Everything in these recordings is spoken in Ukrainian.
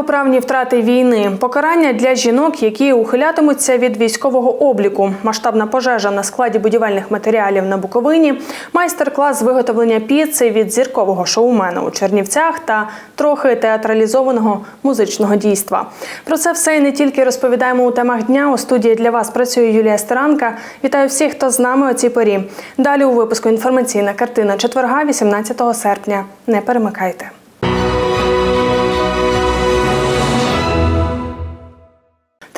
Непоправні втрати війни, покарання для жінок, які ухилятимуться від військового обліку, масштабна пожежа на складі будівельних матеріалів на Буковині, майстер-клас виготовлення піци від зіркового шоумена у Чернівцях та трохи театралізованого музичного дійства. Про це все і не тільки розповідаємо у темах дня. У студії для вас працює Юлія Старанка. Вітаю всіх, хто з нами у цій порі. Далі у випуску інформаційна картина четверга, 18 серпня. Не перемикайте.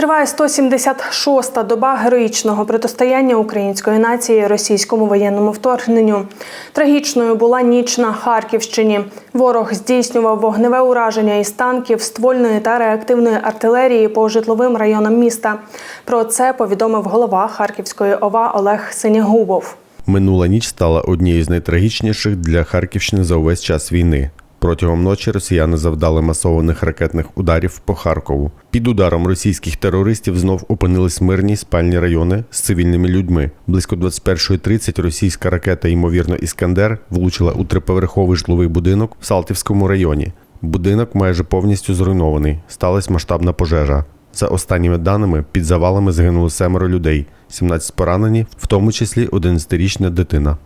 Триває 176-та доба героїчного протистояння української нації російському воєнному вторгненню. Трагічною була ніч на Харківщині. Ворог здійснював вогневе ураження із танків, ствольної та реактивної артилерії по житловим районам міста. Про це повідомив голова Харківської ОВА Олег Синягубов. Минула ніч стала однією з найтрагічніших для Харківщини за увесь час війни. Протягом ночі росіяни завдали масованих ракетних ударів по Харкову. Під ударом російських терористів знов опинились мирні спальні райони з цивільними людьми. Близько 21.30 російська ракета, ймовірно, Іскандер, влучила у триповерховий житловий будинок в Салтівському районі. Будинок майже повністю зруйнований. Сталася масштабна пожежа. За останніми даними, під завалами загинуло семеро людей, 17 поранені, в тому числі 11-річна дитина.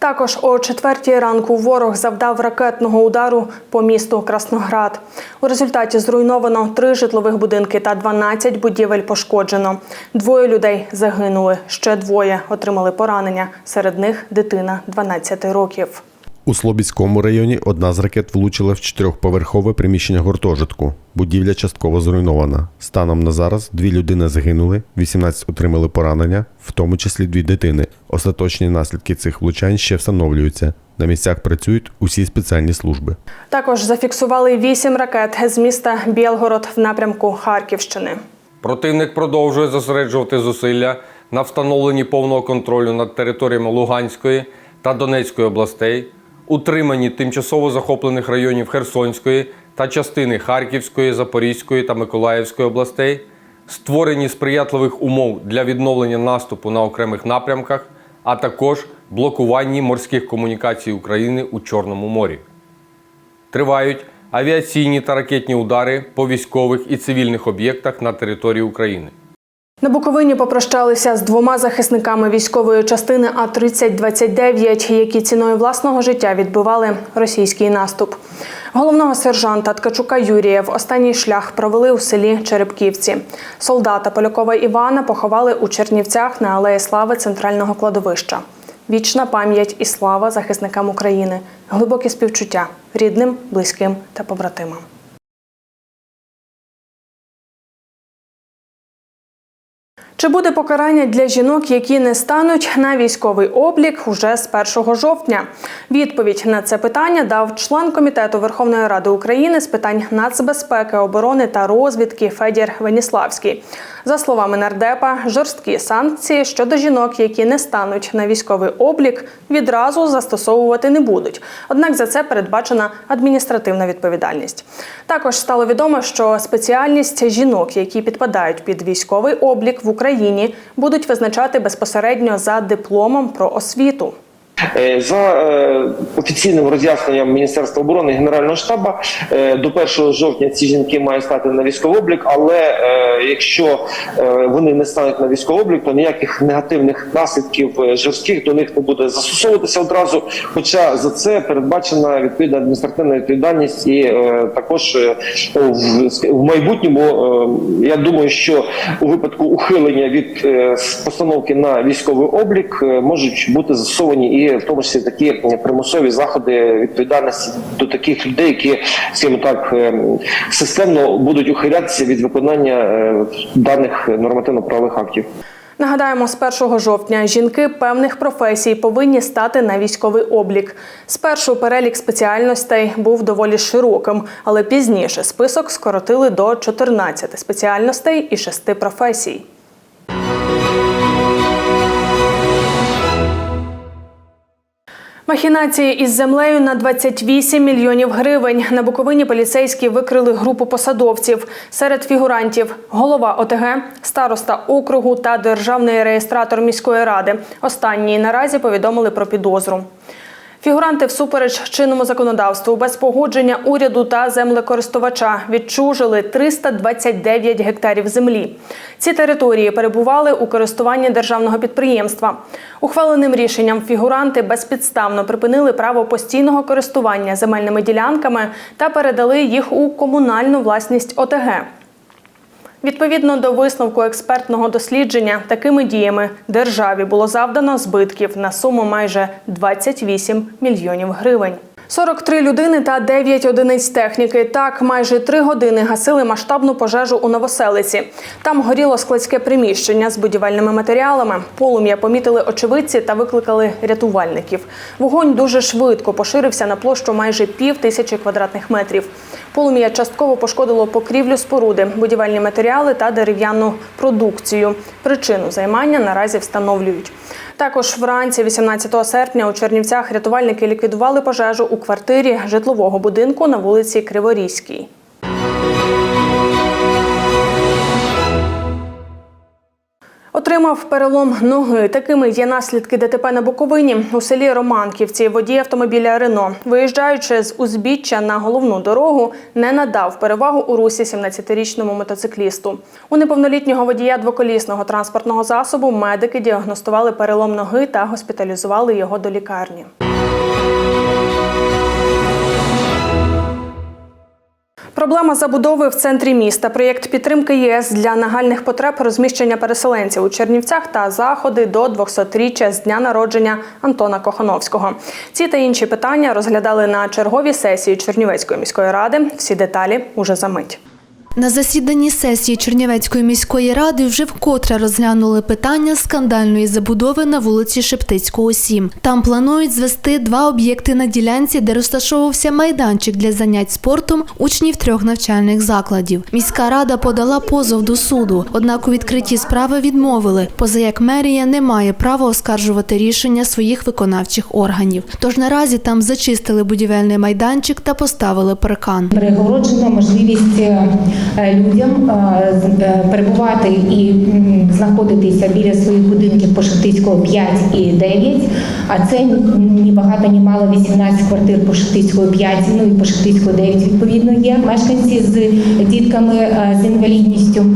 Також о четвертій ранку ворог завдав ракетного удару по місту Красноград. У результаті зруйновано три житлових будинки та 12 будівель пошкоджено. Двоє людей загинули, ще двоє отримали поранення. Серед них дитина 12 років. У Слобідському районі одна з ракет влучила в чотирьохповерхове приміщення гуртожитку. Будівля частково зруйнована. Станом на зараз дві людини загинули, 18 отримали поранення, в тому числі дві дитини. Остаточні наслідки цих влучань ще встановлюються. На місцях працюють усі спеціальні служби. Також зафіксували вісім ракет з міста Білгород в напрямку Харківщини. Противник продовжує зосереджувати зусилля на встановленні повного контролю над територіями Луганської та Донецької областей, утриманні тимчасово захоплених районів Херсонської та частини Харківської, Запорізької та Миколаївської областей, створенні сприятливих умов для відновлення наступу на окремих напрямках, а також блокуванні морських комунікацій України у Чорному морі. Тривають авіаційні та ракетні удари по військових і цивільних об'єктах на території України. На Буковині попрощалися з двома захисниками військової частини А-3029, які ціною власного життя відбивали російський наступ. Головного сержанта Ткачука Юрія в останній шлях провели у селі Черепківці. Солдата Полякова Івана поховали у Чернівцях на Алеї Слави центрального кладовища. Вічна пам'ять і слава захисникам України, глибокі співчуття рідним, близьким та побратимам. Чи буде покарання для жінок, які не стануть на військовий облік уже з 1 жовтня? Відповідь на це питання дав член комітету Верховної Ради України з питань нацбезпеки, оборони та розвідки Федір Веніславський. За словами нардепа, жорсткі санкції щодо жінок, які не стануть на військовий облік, відразу застосовувати не будуть. Однак за це передбачена адміністративна відповідальність. Також стало відомо, що спеціальність жінок, які підпадають під військовий облік в Україні, будуть визначати безпосередньо за дипломом про освіту. Е, За е, офіційним роз'ясненням Міністерства оборони і Генерального штабу е, до 1 жовтня ці жінки мають стати на військовий облік, але якщо вони не стануть на військовий облік, то ніяких негативних наслідків жорстких до них не буде застосовуватися одразу. Хоча за це передбачена відповідна адміністративна відповідальність, і також в, майбутньому я думаю, що у випадку ухилення від постановки на військовий облік можуть бути застосовані і в тому числі такі примусові заходи відповідальності до таких людей, які скажімо так е, системно будуть ухилятися від виконання е, даних нормативно-правових актів. Нагадаємо, з 1 жовтня жінки певних професій повинні стати на військовий облік. Спершу перелік спеціальностей був доволі широким, але пізніше список скоротили до 14 спеціальностей і 6 професій. Махінації із землею на 28 мільйонів гривень. На Буковині поліцейські викрили групу посадовців. Серед фігурантів голова ОТГ, староста округу та державний реєстратор міської ради. Останній наразі повідомили про підозру. Фігуранти всупереч чинному законодавству без погодження уряду та землекористувача відчужили 329 гектарів землі. Ці території перебували у користуванні державного підприємства. Ухваленим рішенням фігуранти безпідставно припинили право постійного користування земельними ділянками та передали їх у комунальну власність ОТГ. Відповідно до висновку експертного дослідження, такими діями державі було завдано збитків на суму майже 28 мільйонів гривень. 43 людини та 9 одиниць техніки. Так, майже три години гасили масштабну пожежу у Новоселиці. Там горіло складське приміщення з будівельними матеріалами. Полум'я помітили очевидці та викликали рятувальників. Вогонь дуже швидко поширився на площу майже пів тисячі квадратних метрів. Полум'я частково пошкодило покрівлю споруди, будівельні матеріали та дерев'яну продукцію. Причину займання наразі встановлюють. Також вранці, 18 серпня, у Чернівцях рятувальники ліквідували пожежу у квартирі житлового будинку на вулиці Криворізькій. Отримав перелом ноги. Такими є наслідки ДТП на Буковині у селі Романківці. Водій автомобіля Рено, виїжджаючи з узбіччя на головну дорогу, не надав перевагу у русі 17-річному мотоциклісту. У неповнолітнього водія двоколісного транспортного засобу медики діагностували перелом ноги та госпіталізували його до лікарні. Проблема забудови в центрі міста. Проєкт підтримки ЄС для нагальних потреб розміщення переселенців у Чернівцях та заходи до 200-річчя з дня народження Антона Кохановського. Ці та інші питання розглядали на черговій сесії Чернівецької міської ради. Всі деталі уже за мить. На засіданні сесії Чернівецької міської ради вже вкотре розглянули питання скандальної забудови на вулиці Шептицького, 7. Там планують звести два об'єкти на ділянці, де розташовувався майданчик для занять спортом учнів трьох навчальних закладів. Міська рада подала позов до суду, однак у відкритті справи відмовили, поза як мерія не має права оскаржувати рішення своїх виконавчих органів. Тож наразі там зачистили будівельний майданчик та поставили паркан. перегороджено можливість е, людям е, е, перебувати і знаходитися біля своїх будинків по Шептицького 5 і 9, а це ні багато, ні мало 18 квартир по Шептицького 5, ну і по Шептицького 9 відповідно є. Мешканці з дітками е, з інвалідністю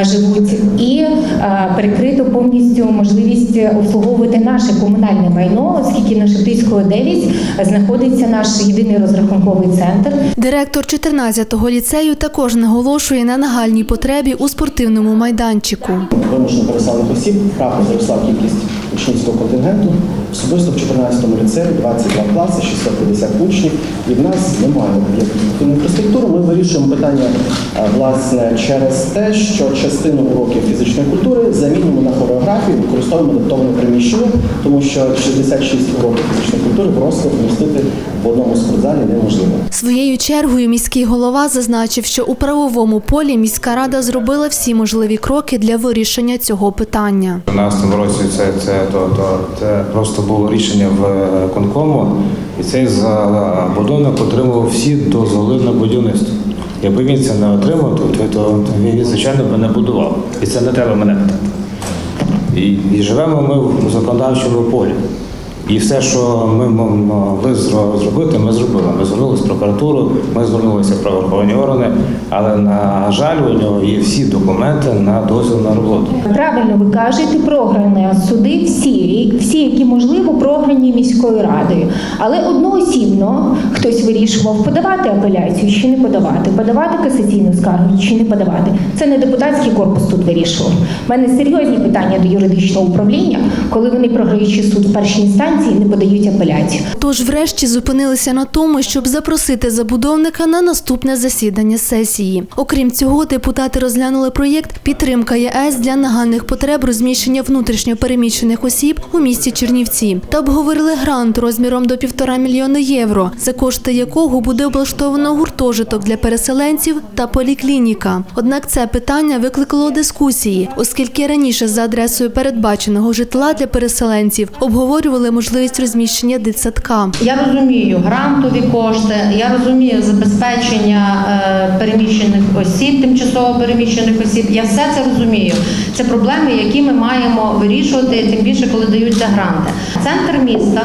е, живуть і е, перекрито повністю можливість обслуговувати наше комунальне майно, оскільки на Шептицького 9 знаходиться наш єдиний розрахунковий центр. Директор 14-го ліцею також наголошує на нагальній потребі у спортивному майданчику. вимушено переселених осіб, прапор зросла кількість учнівського контингенту. Особисто в 14-му ліцеї 22 класи, 650 учнів, і в нас немає об'єктів інфраструктури. Ми вирішуємо питання власне через те, що частину уроків фізичної культури замінимо на хореографію, використовуємо адаптоване приміщення, тому що 66 уроків фізичної культури просто вмістити в одному спортзалі неможливо. Своєю чергою міський голова зазначив, що у правовому полі міська рада зробила всі можливі кроки для вирішення цього питання. У нас в році це, це, то, то, це просто було рішення в е, конкому, і цей забудовник отримував всі дозволи на будівництво. Якби він це не отримав, то, то він, звичайно, би не будував. І це не треба мене питати. І, і живемо ми в законодавчому полі. І все, що ми могли зробити, ми зробили. Ми звернулися в прокуратуру, ми звернулися в правоохоронні органи, але, на жаль, у нього є всі документи на дозвіл на роботу. Правильно ви кажете, програні суди всі, всі, які можливо, програні міською радою. Але одноосібно хтось вирішував подавати апеляцію чи не подавати, подавати касаційну скаргу чи не подавати. Це не депутатський корпус тут вирішував. У мене серйозні питання до юридичного управління, коли вони програючи суд в першій інстанції не подають апеляцію. Тож, врешті, зупинилися на тому, щоб запросити забудовника на наступне засідання сесії. Окрім цього, депутати розглянули проєкт Підтримка ЄС для нагальних потреб розміщення внутрішньо переміщених осіб у місті Чернівці та обговорили грант розміром до півтора мільйона євро, за кошти якого буде облаштовано гуртожиток для переселенців та поліклініка. Однак це питання викликало дискусії, оскільки раніше за адресою передбаченого житла для переселенців обговорювали можливість розміщення дитсадка. Я розумію грантові кошти, я розумію забезпечення е, переміщених осіб, тимчасово переміщених осіб. Я все це розумію. Це проблеми, які ми маємо вирішувати, тим більше, коли даються гранти. Центр міста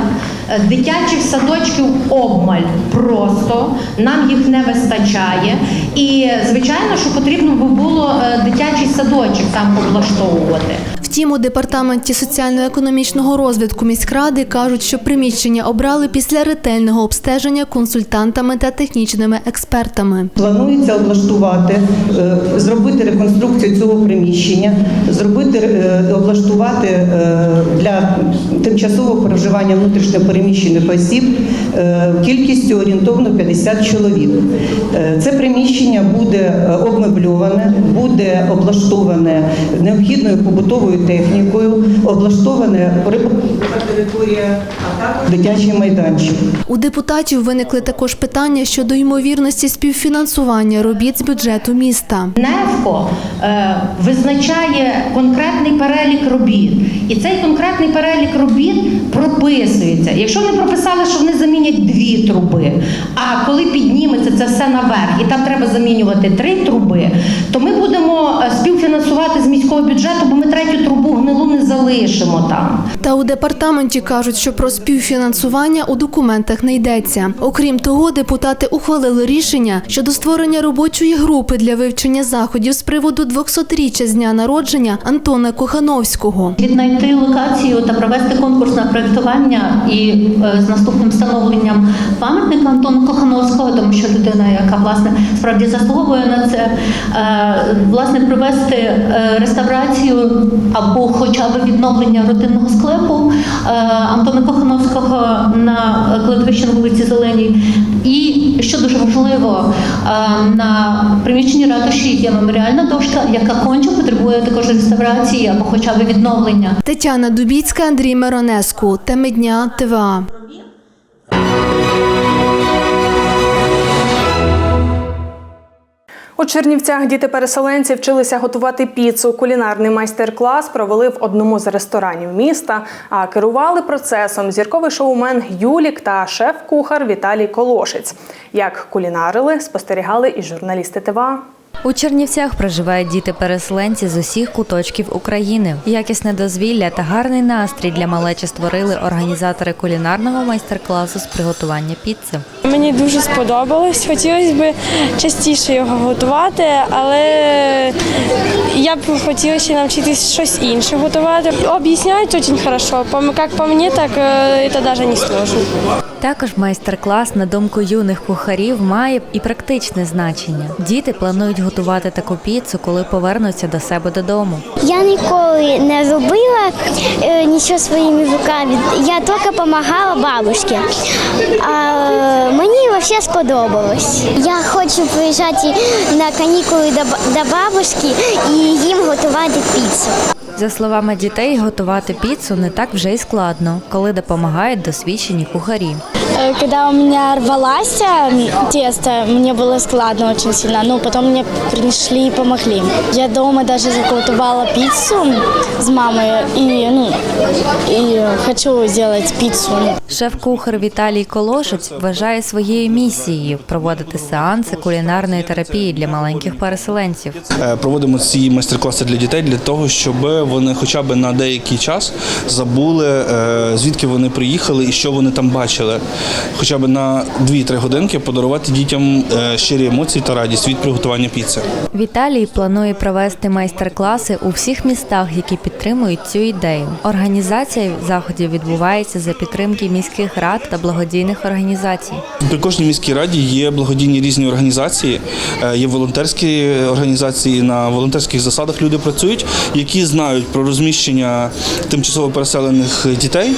Е, Дитячих садочків обмаль просто, нам їх не вистачає. І звичайно, що потрібно би було е, дитячий садочок там облаштовувати. Втім, у департаменті соціально-економічного розвитку міськради кажуть, що приміщення обрали після ретельного обстеження консультантами та технічними експертами. Планується облаштувати, е, зробити реконструкцію цього приміщення, зробити е, облаштувати е, для тимчасового проживання внутрішньопереміщених осіб кількістю орієнтовно 50 чоловік. Це приміщення буде обмебльоване, буде облаштоване необхідною побутовою технікою, облаштоване прибудова територія, а також дитячий майданчик. У депутатів виникли також питання щодо ймовірності співфінансування робіт з бюджету міста. НЕФКО е, визначає конкретний перелік робіт, і цей конкретний перелік робіт прописується. Якщо вони прописали, що вони замінять дві труби, а коли підніметься це все наверх, і там треба замінювати три труби, то ми будемо е, співфінансувати з міського бюджету, бо ми третю трубу гнилу не залишимо там. Та у департаменті кажуть, що про співфінансування у документах не йдеться. Окрім того, депутати ухвалили рішення щодо створення робочої групи для вивчення заходів з приводу 200-річчя з дня народження Антона Кохановського. Віднайти локацію та провести конкурс на проєктування і е, з наступним встановленням пам'ятника Антону Кохановського, тому що людина, яка власне справді заслуговує на це, е, власне провести е, реставрацію або хоча б відновлення родинного склепу е, Антона Кохановського на кладовищі на вулиці Зеленій. І що дуже важливо, е, на приміщенні ратуші є меморіальна дошка, яка конче потребує також реставрації або хоча б відновлення. Тетяна Дубіцька, Андрій Миронеску. Теми дня ТВА. У Чернівцях діти-переселенці вчилися готувати піцу. Кулінарний майстер-клас провели в одному з ресторанів міста. А керували процесом зірковий шоумен Юлік та шеф-кухар Віталій Колошець. Як кулінарили, спостерігали і журналісти ТВА. У Чернівцях проживають діти-переселенці з усіх куточків України. Якісне дозвілля та гарний настрій для малечі створили організатори кулінарного майстер-класу з приготування піци. Мені дуже сподобалось. Хотілося б частіше його готувати, але я б хотіла ще навчитися щось інше готувати. Об'ясняють дуже. По- Як по мені, так е, це навіть не сложно. Також майстер-клас, на думку юних кухарів, має і практичне значення. Діти планують готувати таку піцу, коли повернуться до себе додому. Я ніколи не робила е, нічого своїми руками. Я тільки допомагала бабушці. А мені взагалі сподобалось. Я хочу приїжджати на канікули до, до бабушки і їм готувати піцу. За словами дітей, готувати піцу не так вже й складно, коли допомагають досвідчені кухарі. Э, Когда у меня рвалось э, тесто, мне было складно очень сильно, но потом мне пришли и помогли. Я дома даже заготовала пиццу с мамой и, ну, и хочу сделать пиццу. Шеф-кухар Віталій Колошець вважає своєю місією проводити сеанси кулінарної терапії для маленьких переселенців. Е, Проводимо ці майстер-класи для дітей для того, щоб вони хоча б на деякий час забули, е, звідки вони приїхали і що вони там бачили. Хоча б на 2-3 годинки подарувати дітям е, щирі емоції та радість від приготування піци. Віталій планує провести майстер-класи у всіх містах, які підтримують цю ідею. Організація заходів відбувається за підтримки міських рад та благодійних організацій. При кожній міській раді є благодійні різні організації, е, є волонтерські організації. На волонтерських засадах люди працюють, які знають про розміщення тимчасово переселених дітей,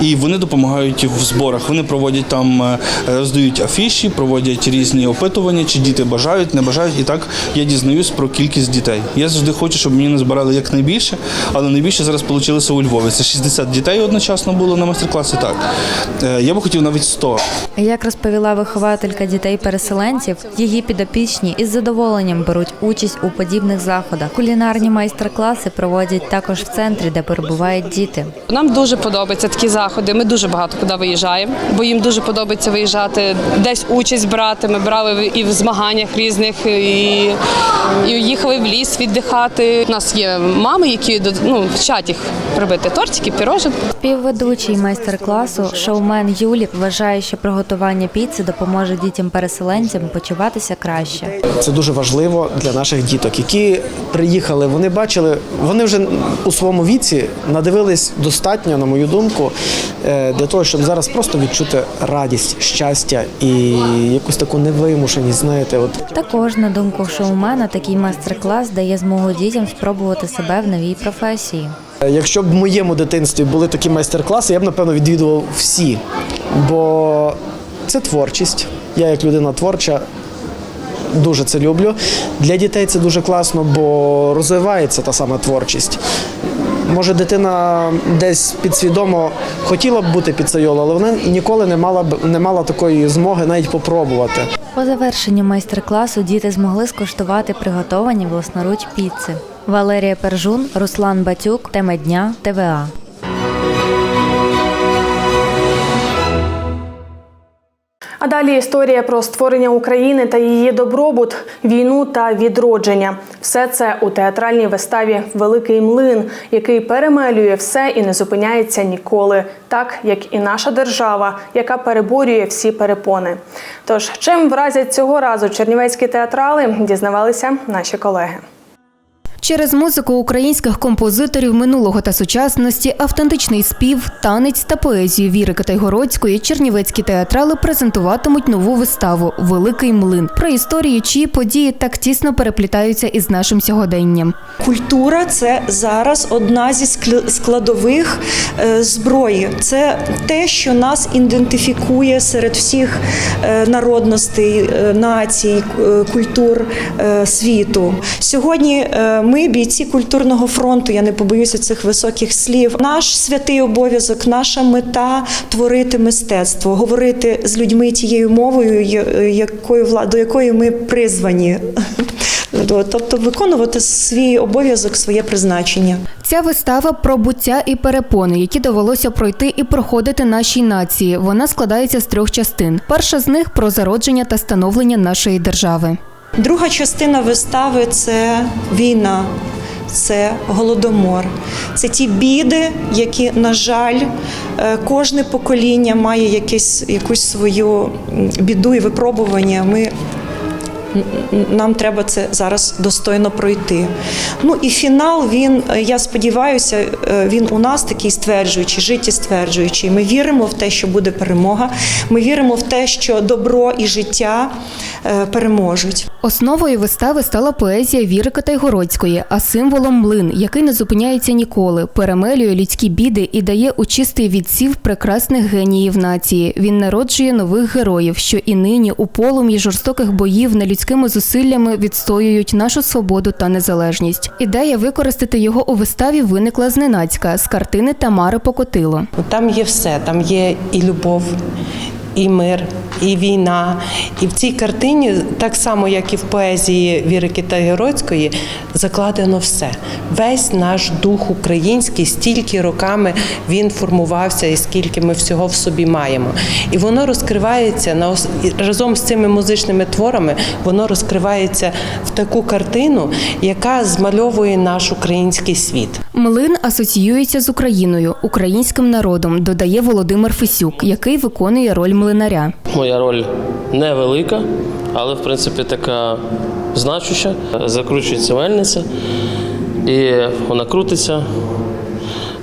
і вони допомагають в зборах. Вони проводять там, е, роздають афіші, проводять різні опитування, чи діти бажають, не бажають. І так я дізнаюсь про кількість дітей. Я завжди хочу, щоб мені назбирали якнайбільше, але найбільше зараз вийшло у Львові. Це 60 дітей одночасно було на майстер-класі. Так Е, я би хотів навіть 100. Як розповіла вихователька дітей-переселенців, її підопічні із задоволенням беруть участь у подібних заходах. Кулінарні майстер-класи проводять також в центрі, де перебувають діти. Нам дуже подобаються такі заходи. Ми дуже багато куди виїжджаємо, бо їм дуже подобається виїжджати, десь участь брати. Ми брали і в змаганнях різних, і і їхали в ліс віддихати. У нас є мами, які ну, вчать їх робити тортики, пірожен. Співведучий майстер-класу шоумен Юлік вважає, що приготування піци допоможе дітям-переселенцям почуватися краще. Це дуже важливо для наших діток, які приїхали. Вони бачили, вони вже у своєму віці надивились достатньо, на мою думку, е, для того, щоб зараз просто відчути радість, щастя і якусь таку невимушеність. Знаєте, от Також, на думку шоумена, такий майстер-клас дає змогу дітям спробувати себе в новій професії. Якщо б в моєму дитинстві були такі майстер-класи, я б напевно відвідував всі. Бо це творчість. Я як людина творча. Дуже це люблю. Для дітей це дуже класно, бо розвивається та сама творчість. Може, дитина десь підсвідомо хотіла б бути піцейолою, але вона ніколи не мала б не мала такої змоги навіть попробувати. По завершенню майстер-класу діти змогли скуштувати приготовані власноруч піци. Валерія Пержун, Руслан Батюк, тема дня ТВА. А далі історія про створення України та її добробут, війну та відродження. Все це у театральній виставі Великий млин, який перемелює все і не зупиняється ніколи, так як і наша держава, яка переборює всі перепони. Тож, чим вразять цього разу чернівецькі театрали, дізнавалися наші колеги. Через музику українських композиторів минулого та сучасності, автентичний спів, танець та поезію Віри Китайгородської чернівецькі театрали презентуватимуть нову виставу Великий млин про історію, чиї події так тісно переплітаються із нашим сьогоденням. Культура це зараз одна зі скл- складових е, зброї. Це те, що нас ідентифікує серед всіх е, народностей, е, націй, культур світу. Сьогодні ми, бійці культурного фронту, я не побоюся цих високих слів. Наш святий обов'язок, наша мета творити мистецтво, говорити з людьми тією мовою, якою до якої ми призвані. Тобто виконувати свій обов'язок, своє призначення. Ця вистава про буття і перепони, які довелося пройти і проходити нашій нації. Вона складається з трьох частин. Перша з них про зародження та становлення нашої держави. Друга частина вистави це війна, це голодомор. Це ті біди, які, на жаль, е, кожне покоління має якесь, якусь свою біду і випробування. Ми нам треба це зараз достойно пройти. Ну і фінал, він, е, я сподіваюся, е, він у нас такий стверджуючий, життєстверджуючий. Ми віримо в те, що буде перемога. Ми віримо в те, що добро і життя е, переможуть. Основою вистави стала поезія Віри Катайгородської, а символом млин, який не зупиняється ніколи, перемелює людські біди і дає у чистий відсів прекрасних геніїв нації. Він народжує нових героїв, що і нині у полум'ї жорстоких боїв нелюдськими зусиллями відстоюють нашу свободу та незалежність. Ідея використати його у виставі виникла зненацька з картини Тамари Покотило. Там є все, там є і любов, і мир, і війна. І в цій картині, так само як і в поезії Віри Китайгородської, закладено все. Весь наш дух український, стільки роками він формувався, і скільки ми всього в собі маємо. І воно розкривається на разом з цими музичними творами, воно розкривається в таку картину, яка змальовує наш український світ. Млин асоціюється з Україною, українським народом, додає Володимир Фесюк, який виконує роль млинаря. Моя роль невелика, але в принципі така значуща. Закручується мельниця, і вона крутиться,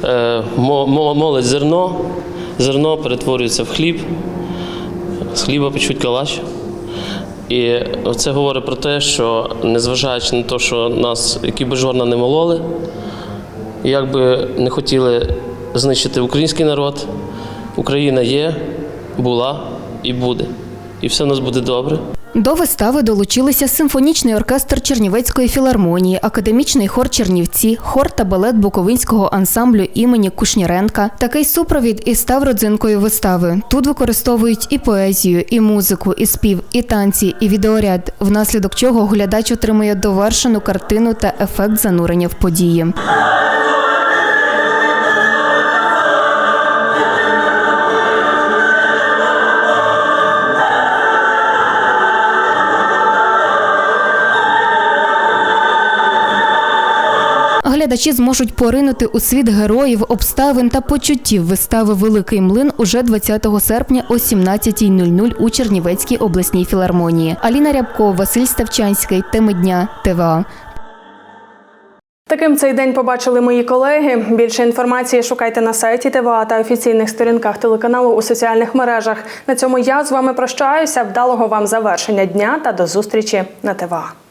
е, мо- мо- молить зерно, зерно перетворюється в хліб, з хліба печуть калач. І це говорить про те, що незважаючи на те, що нас, які би жорна не мололи, як би не хотіли знищити український народ, Україна є, була і буде. І все у нас буде добре. До вистави долучилися симфонічний оркестр Чернівецької філармонії, академічний хор Чернівці, хор та балет Буковинського ансамблю імені Кушніренка. Такий супровід і став родзинкою вистави. Тут використовують і поезію, і музику, і спів, і танці, і відеоряд, внаслідок чого глядач отримує довершену картину та ефект занурення в події. Глядачі зможуть поринути у світ героїв, обставин та почуттів вистави Великий млин уже 20 серпня о 17.00 у Чернівецькій обласній філармонії. Аліна Рябко, Василь Ставчанський. Теми дня ТВА. Таким цей день побачили мої колеги. Більше інформації шукайте на сайті ТВА та офіційних сторінках телеканалу у соціальних мережах. На цьому я з вами прощаюся. Вдалого вам завершення дня та до зустрічі на ТВА.